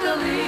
Believe.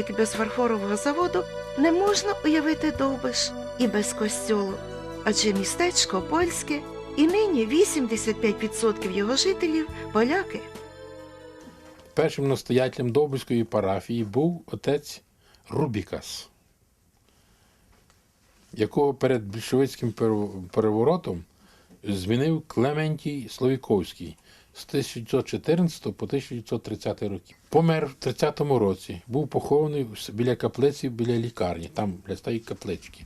Як без фарфорового заводу, не можна уявити Довбиш і без костьолу, адже містечко польське, і нині 85% його жителів поляки. Першим настоятелем Довбиської парафії був отець Рубікас, якого перед більшовицьким переворотом змінив Клементій Словіковський з 1914 по 1930 роки. Помер в 30-му році, був похований біля каплиці, біля лікарні, там біля стоїть каплички.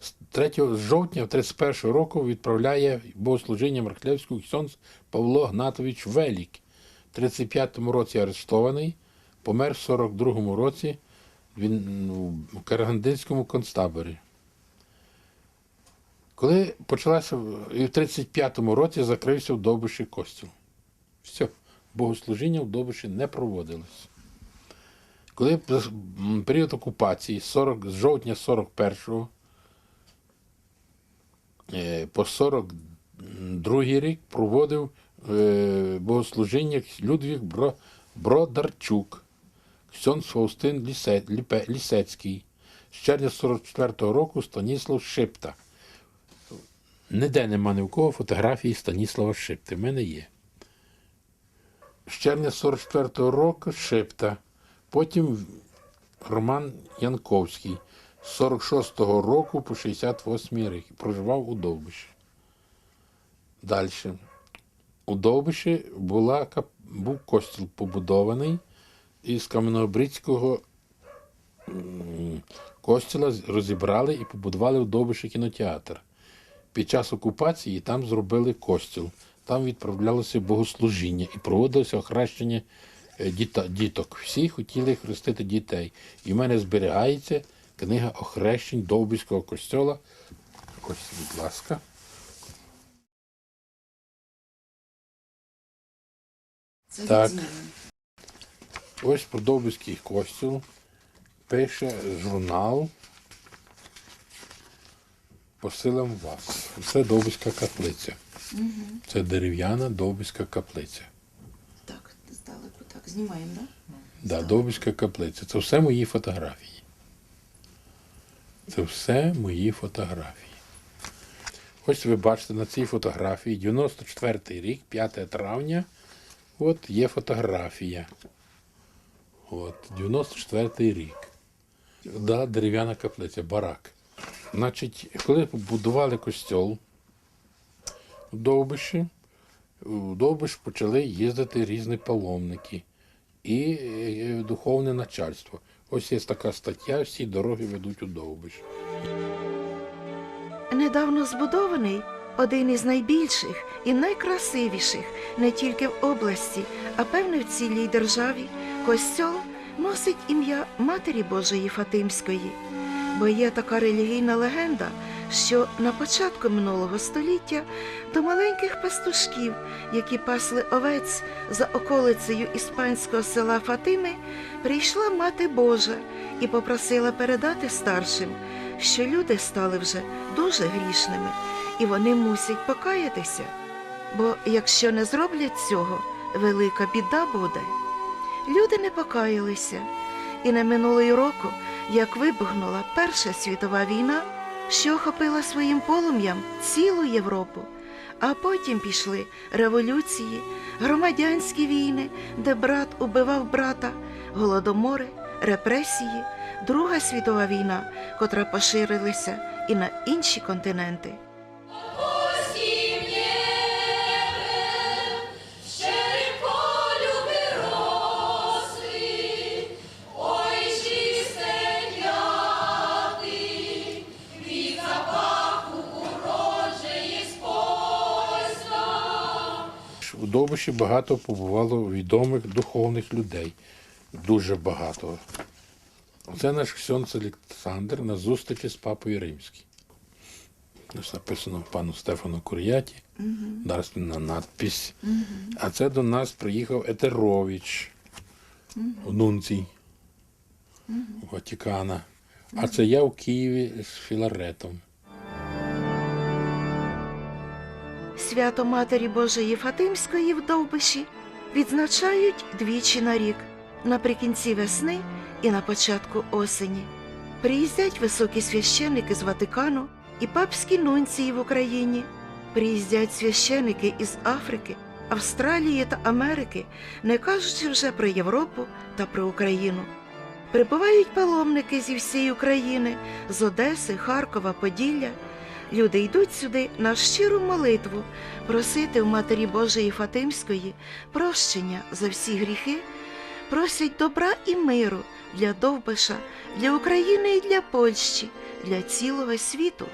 З 3 жовтня 31 року відправляє богослужіння Мархлевську ксьонз Павло Гнатович Велік. В 35-му році арештований, помер в 42-му році він в Карагандинському концтаборі. Коли почалася, і в 35-му році закрився в Довбиші костюм. Все, богослужіння в Довбиші не проводилось. Коли період окупації 40, з жовтня 41-го е, по 42 рік проводив е, богослужіння Людвіг Бродарчук, Ксьон Фаустин Лісецький, з червня 44-го року Станіслав Шипта. Ніде нема ні в кого фотографії Станіслава Шипти. В мене є. З червня 44-го року Шипта. Потім Роман Янковський. З 46-го року по 68 рік. Проживав у Довбиші. Далі. У Довбиші була, був костіл побудований із Кам'янобрицького костіла розібрали і побудували в Довбиші кінотеатр. Під час окупації там зробили костіл. Там відправлялося богослужіння і проводилося охрещення е, діток. Всі хотіли хрестити дітей. І в мене зберігається книга охрещень Довбиського костьола. Ось, будь ласка. Це Так. Ось про Довбиський костюм пише журнал по силам вас. Це Довбиська каплиця. Це дерев'яна Довбиська каплиця. Так, здалеку так. Знімаємо, так? Да, Довбиська каплиця. Це все мої фотографії. Це все мої фотографії. Ось ви бачите на цій фотографії 94 рік, 5 травня. От є фотографія. От, 94 рік. Да, дерев'яна каплиця, барак. Значить, коли побудували костьол у Довбиші, у Довбиш почали їздити різні паломники і е, духовне начальство. Ось є така стаття, всі дороги ведуть у Довбиш. Недавно збудований один із найбільших і найкрасивіших не тільки в області, а певне в цілій державі. Костьол носить ім'я Матері Божої Фатимської, бо є така релігійна легенда, що на початку минулого століття до маленьких пастушків, які пасли овець за околицею іспанського села Фатими, прийшла мати Божа і попросила передати старшим, що люди стали вже дуже грішними, і вони мусять покаятися. Бо якщо не зроблять цього, велика біда буде. Люди не покаялися, і не минуло й року, як вибухнула Перша світова війна, що охопила своїм полум'ям цілу Європу. А потім пішли революції, громадянські війни, де брат убивав брата, голодомори, репресії, Друга світова війна, котра поширилася і на інші континенти. Довбиші багато побувало відомих духовних людей. Дуже багато. Це наш ксьонц Олександр на зустрічі з папою Римським. Ось написано пану Стефану Кур'яті, зараз на надпись. А це до нас приїхав Етерович, нунцій Ватикана. А це я в Києві з Філаретом. Свято Матері Божої Фатимської в Довбиші відзначають двічі на рік наприкінці весни і на початку осені. Приїздять високі священники з Ватикану і папські нунції в Україні. Приїздять священики із Африки, Австралії та Америки, не кажучи вже про Європу та про Україну. Прибувають паломники зі всієї України, з Одеси, Харкова, Поділля. Люди йдуть сюди на щиру молитву, просити у Матері Божої Фатимської прощення за всі гріхи, просять добра і миру для Довбиша, для України і для Польщі, для цілого світу.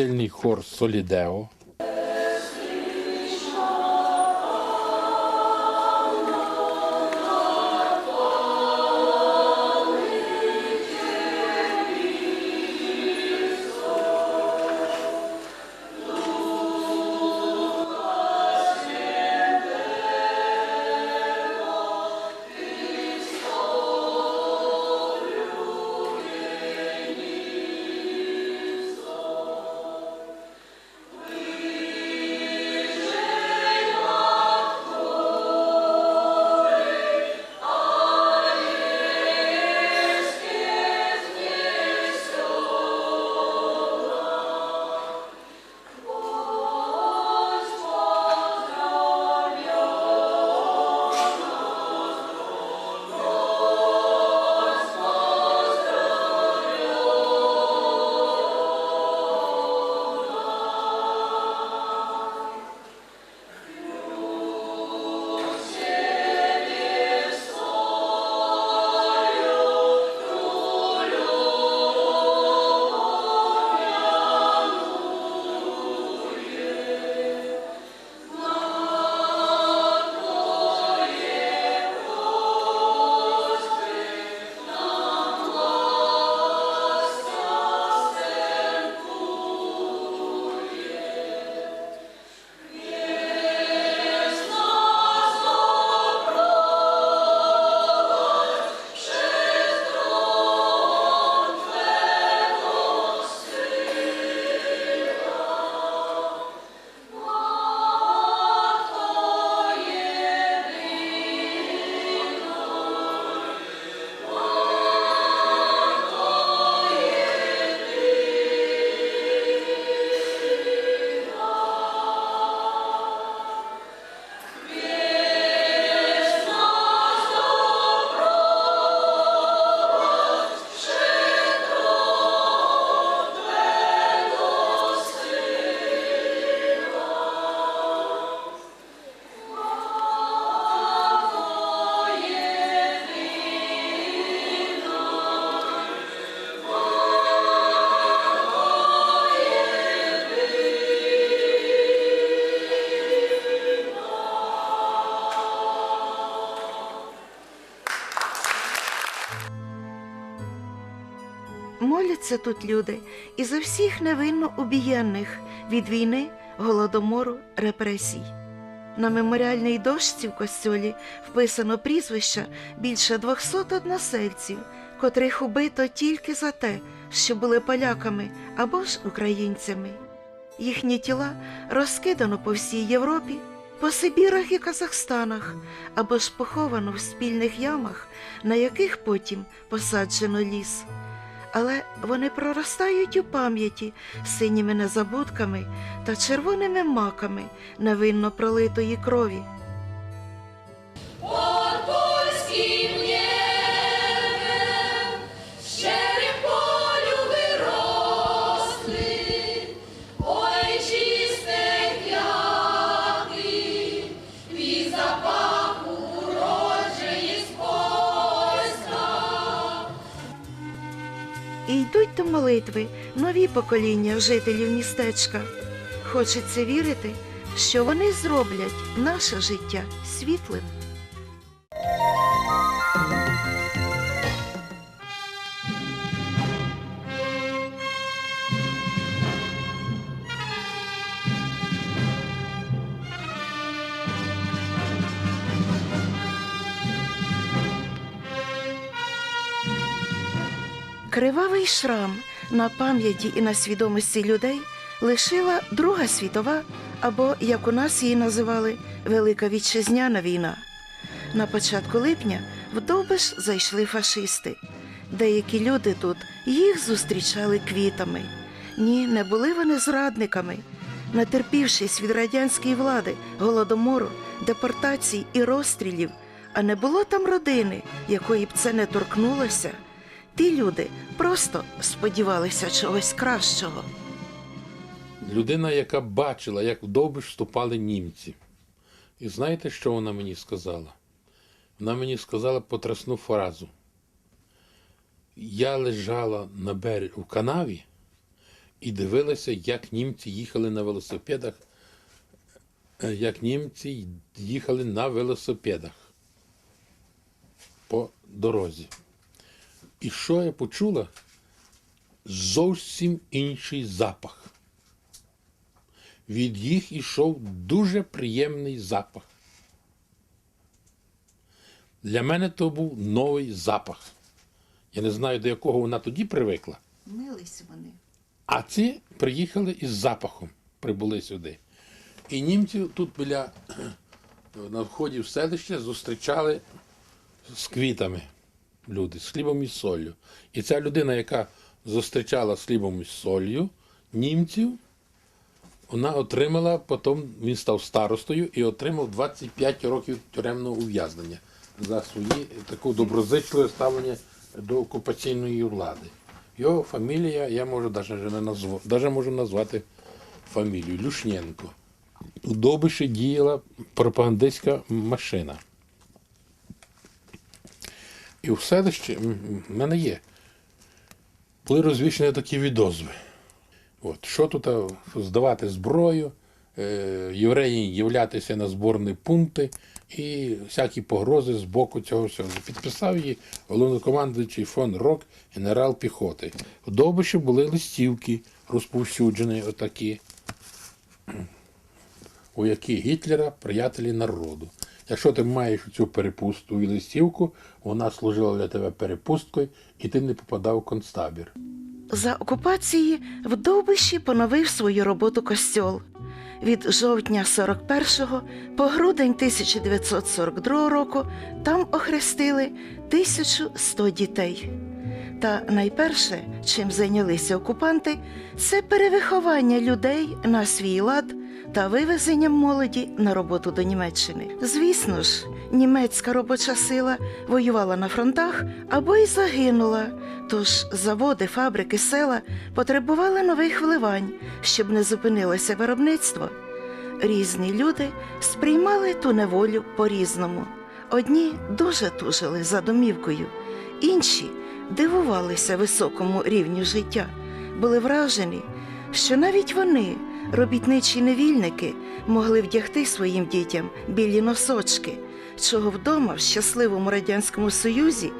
Костільний хор Солідео. Моляться тут люди і за всіх невинно убієнних від війни, голодомору, репресій. На меморіальній дошці в костьолі вписано прізвища більше 200 односельців, котрих убито тільки за те, що були поляками або ж українцями. Їхні тіла розкидано по всій Європі, по Сибірах і Казахстанах, або ж поховано в спільних ямах, на яких потім посаджено ліс. Але вони проростають у пам'яті синіми незабудками та червоними маками невинно пролитої крові. Молитви нові покоління жителів містечка. Хочеться вірити, що вони зроблять наше життя світлим. Кривавий шрам на пам'яті і на свідомості людей лишила Друга світова, або, як у нас її називали, Велика Вітчизняна війна. На початку липня в Довбиш зайшли фашисти. Деякі люди тут їх зустрічали квітами. Ні, не були вони зрадниками. Натерпівшись від радянської влади, голодомору, депортацій і розстрілів, а не було там родини, якої б це не торкнулося. Ті люди просто сподівалися чогось кращого. Людина, яка бачила, як в Довбиш вступали німці. І знаєте, що вона мені сказала? Вона мені сказала потрясну фразу. Я лежала на березі у канаві і дивилася, як німці їхали на велосипедах, е, як німці їхали на велосипедах по дорозі. І що я почула? Зовсім інший запах. Від їх ішов дуже приємний запах. Для мене то був новий запах. Я не знаю, до якого вона тоді привикла. Мились вони. А ці приїхали із запахом, прибули сюди. І німці тут біля на вході в селище зустрічали з квітами люди, з хлібом і солью. І ця людина, яка зустрічала з хлібом і солью німців, вона отримала, потім він став старостою і отримав 25 років тюремного ув'язнення за свої таке доброзичливе ставлення до окупаційної влади. Його фамілія, я можу навіть не назву, навіть можу назвати фамілію Люшненко. У Добиші діяла пропагандистська машина. І в селищі в мене є. Були розвішені такі відозви. От, що тут здавати зброю, е, євреї являтися на зборні пункти і всякі погрози з боку цього всього. Підписав її головнокомандуючий фон Рок, генерал піхоти. В Довбиші були листівки розповсюджені, отакі, у які Гітлера приятелі народу. Якщо ти маєш цю перепусту і листівку, вона служила для тебе перепусткою, і ти не попадав в концтабір. За окупації в Довбищі поновив свою роботу костьол. Від жовтня 41-го по грудень 1942 року там охрестили 1100 дітей. Та найперше, чим зайнялися окупанти, це перевиховання людей на свій лад та вивезенням молоді на роботу до Німеччини. Звісно ж, німецька робоча сила воювала на фронтах або й загинула. Тож заводи, фабрики, села потребували нових вливань, щоб не зупинилося виробництво. Різні люди сприймали ту неволю по-різному. Одні дуже тужили за домівкою, інші дивувалися високому рівню життя, були вражені, що навіть вони, робітничі невільники, могли вдягти своїм дітям білі носочки, чого вдома в щасливому радянському союзі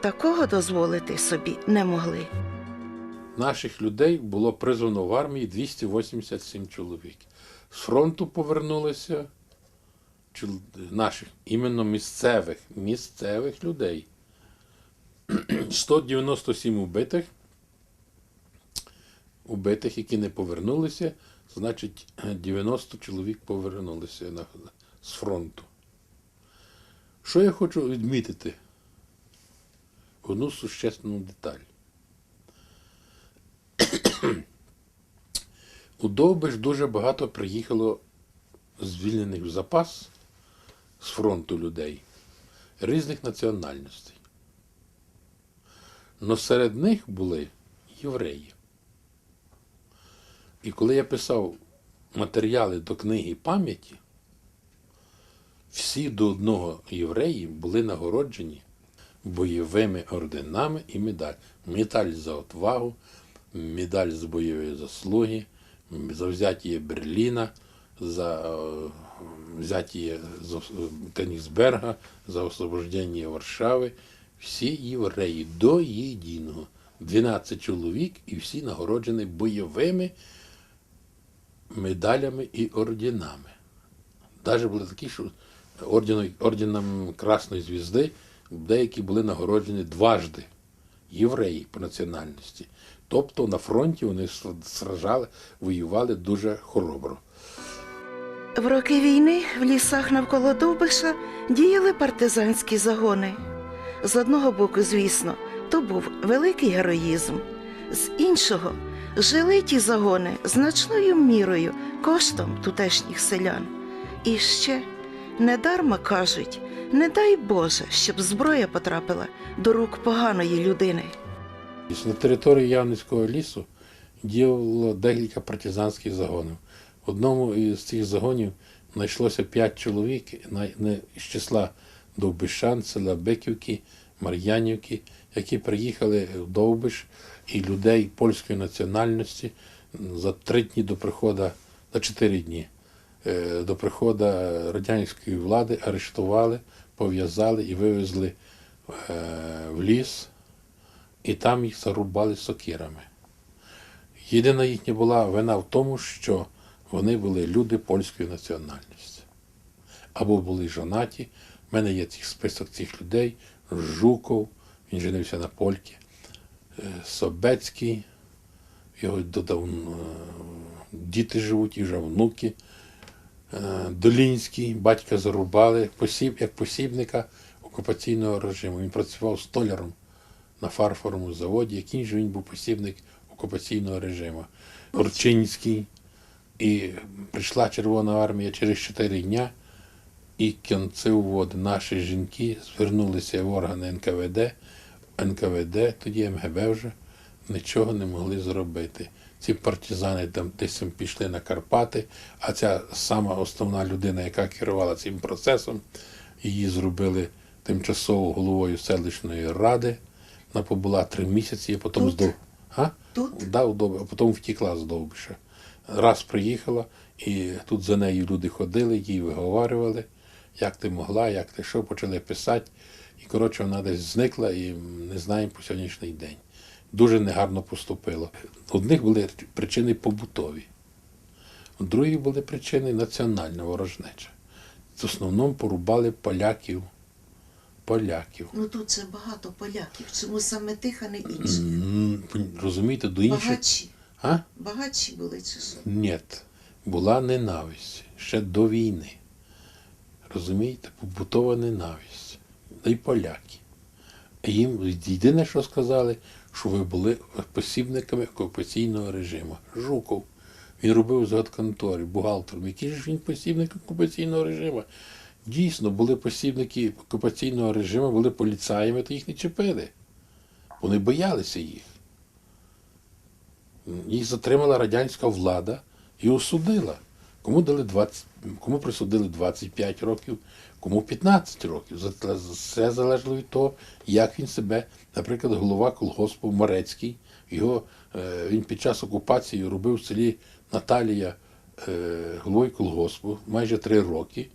такого дозволити собі не могли. наших людей було призвано в армії 287 чоловік. З фронту повернулися наших іменно місцевих, місцевих людей. 197 убитих, убитих, які не повернулися, значить 90 чоловік повернулися з фронту. Що я хочу відмітити? Одну существенну деталь. У Довбиш дуже багато приїхало звільнених в запас з фронту людей різних національностей. Но серед них були євреї. І коли я писав матеріали до книги пам'яті, всі до одного євреї були нагороджені бойовими орденами і медаль. Медаль за отвагу, медаль за бойові заслуги, за взяття Берліна, за е, взяття Кенігсберга, за освобождення Варшави. Всі євреї до єдиного. 12 чоловік і всі нагороджені бойовими медалями і орденами. Навіть були такі, що орденом, орденом Красної Звізди деякі були нагороджені дважди євреї по національності. Тобто на фронті вони сражали, воювали дуже хоробро. В роки війни в лісах навколо Довбиша діяли партизанські загони. З одного боку, звісно, то був великий героїзм, з іншого жили ті загони значною мірою коштом тутешніх селян. І ще недарма кажуть, не дай Боже, щоб зброя потрапила до рук поганої людини. На території Явницького лісу діяло декілька партизанських загонів. В одному із цих загонів знайшлося п'ять чоловік з числа Довбишан, села Беківки, Мар'янівки, які приїхали в Довбиш і людей польської національності за три дні до приходу, за чотири дні е, до приходу радянської влади арештували, пов'язали і вивезли е, в ліс і там їх зарубали сокирами. Єдина їхня була вина в тому, що вони були люди польської національності. Або були жонаті. У мене є цих список цих людей. Жуков, він женився на польки, Собецький, його додав е, діти живуть, і вже внуки. Е, Долінський, батька зарубали посіб, як посібника окупаційного режиму. Він працював столяром на фарфоровому заводі, який же він був посібник окупаційного режиму. Орчинський. І прийшла Червона армія через 4 дня, і кінці води наші жінки звернулися в органи НКВД, НКВД, тоді МГБ вже нічого не могли зробити. Ці партизани там десь пішли на Карпати, а ця сама основна людина, яка керувала цим процесом, її зробили тимчасово головою селищної ради. Вона побула три місяці, а потім Тут? здов. А? Тут Да, у Дов- а потім втекла з Довбиша. Раз приїхала, і тут за нею люди ходили, їй виговарювали, як ти могла, як ти що, почали писати. І, коротше, вона десь зникла і не знаємо по сьогоднішній день. Дуже негарно поступила. Одних були причини побутові, у других були причини національна ворожнеча. В основному порубали поляків. Поляків. Ну тут це багато поляків. Чому саме тих, а не інші? М, Розумієте, до інших. Багатші. А? Багатші були чи що? Ні, була ненависть ще до війни. Розумієте, побутова ненависть. Та й поляки. Їм єдине, що сказали, що ви були посібниками окупаційного режиму. Жуков. Він робив згадконторі, бухгалтером. Який ж він посібник окупаційного режиму? Дійсно, були посібники окупаційного режиму, були поліцаями, то їх не чіпили. Вони боялися їх. Їх затримала радянська влада і осудила. Кому дали 20, кому присудили 25 років, кому 15 років. Все залежало від того, як він себе, наприклад, голова колгоспу Морецький, його, е, він під час окупації робив в селі Наталія е, головою колгоспу майже три роки.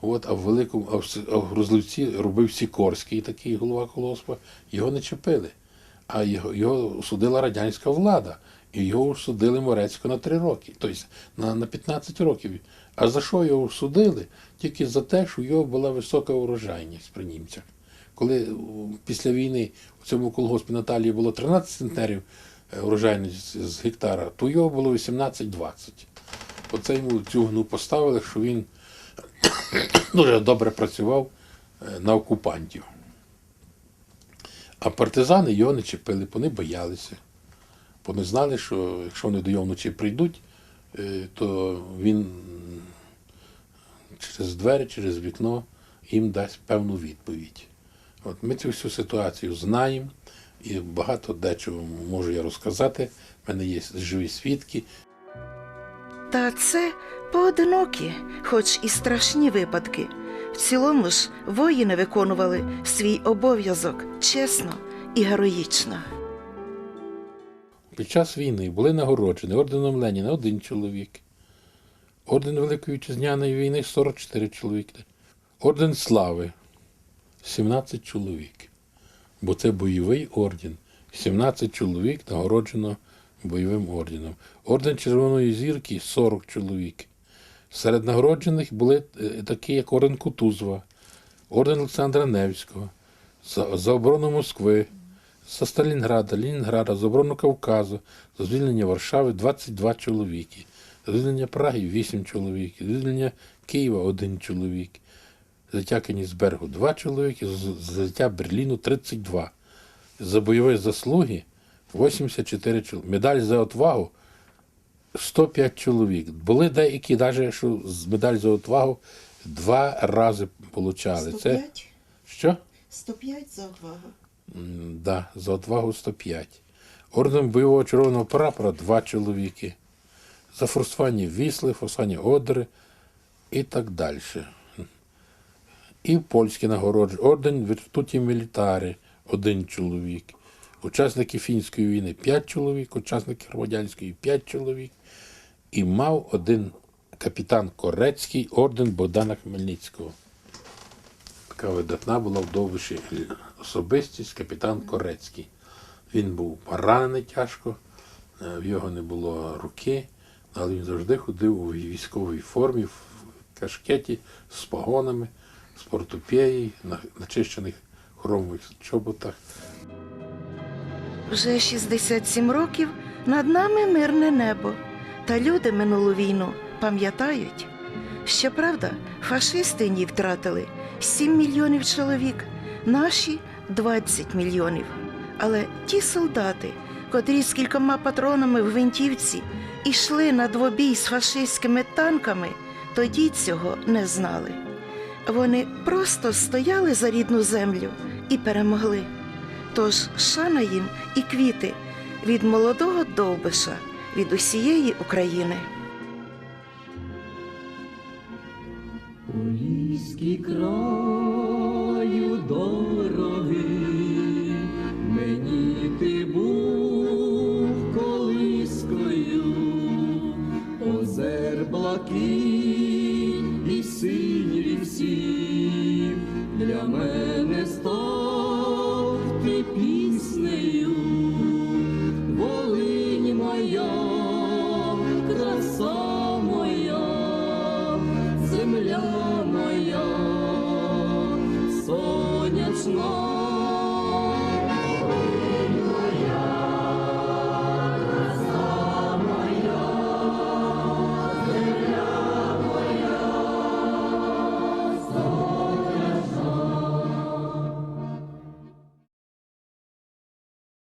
От, а в великому, а в, Грузливці робив Сікорський, такий голова колгоспа, його не чепили. а його, його судила радянська влада. І його судили Морецько на 3 роки, тобто на, на 15 років. А за що його судили? Тільки за те, що у його була висока урожайність при німцях. Коли після війни у цьому колгоспі Наталії було 13 центнерів е, урожайність з гектара, то його було 18-20. Оце йому цю гну поставили, що він дуже добре працював е, на окупантів. А партизани його не чіпили, вони боялися. Бо не знали, що якщо вони до його вночі прийдуть, е, то він через двері, через вікно їм дасть певну відповідь. От ми цю всю ситуацію знаємо, і багато дечого можу я розказати. В мене є живі свідки, Та це поодинокі, хоч і страшні випадки. В цілому ж воїни виконували свій обов'язок чесно і героїчно. Під час війни були нагороджені орденом Леніна один чоловік, орден Великої Вітчизняної війни 44 чоловіки, орден Слави 17 чоловік. Бо це бойовий орден. 17 чоловік нагороджено бойовим орденом. Орден Червоної зірки 40 чоловік. Серед нагороджених були е, такі, як орден Кутузова, орден Олександра Невського, за, за оборону Москви, за Сталінграда, Ленінграда, за оборону Кавказу, за звільнення Варшави 22 чоловіки, за звільнення Праги 8 чоловік, за звільнення Києва 1 чоловік, за взяття Кенігсбергу 2 чоловіки, за за взяття Берліну 32. За бойові заслуги 84 чоловіки. Медаль за отвагу 105 чоловік. Були деякі, навіть що з медаль за отвагу два рази получали. Це 105? що? 105 за увагу. Да, за отвагу 105. Орден бойового червоного прапора 2 чоловіки. За форсування Вісли, форсування Одри і так далі. І польські нагородження. Орден Віртуті Мілітари 1 чоловік. Учасники фінської війни 5 чоловік, учасники громадянської 5 чоловік. І мав один капітан Корецький орден Богдана Хмельницького. Така видатна була в особистість капітан Корецький. Він був поранений тяжко, е, в його не було руки, але він завжди ходив у військовій формі, в кашкеті, з погонами, з портупеєю, на начищених хромових чоботах. Вже 67 років над нами мирне небо, та люди минулу війну пам'ятають. Щоправда, фашисти ні втратили 7 мільйонів чоловік, наші 20 мільйонів. Але ті солдати, котрі з кількома патронами в гвинтівці ішли на двобій з фашистськими танками, тоді цього не знали. Вони просто стояли за рідну землю і перемогли. Тож шана їм і квіти від молодого довбиша, від усієї України. Поліський краю дорогий,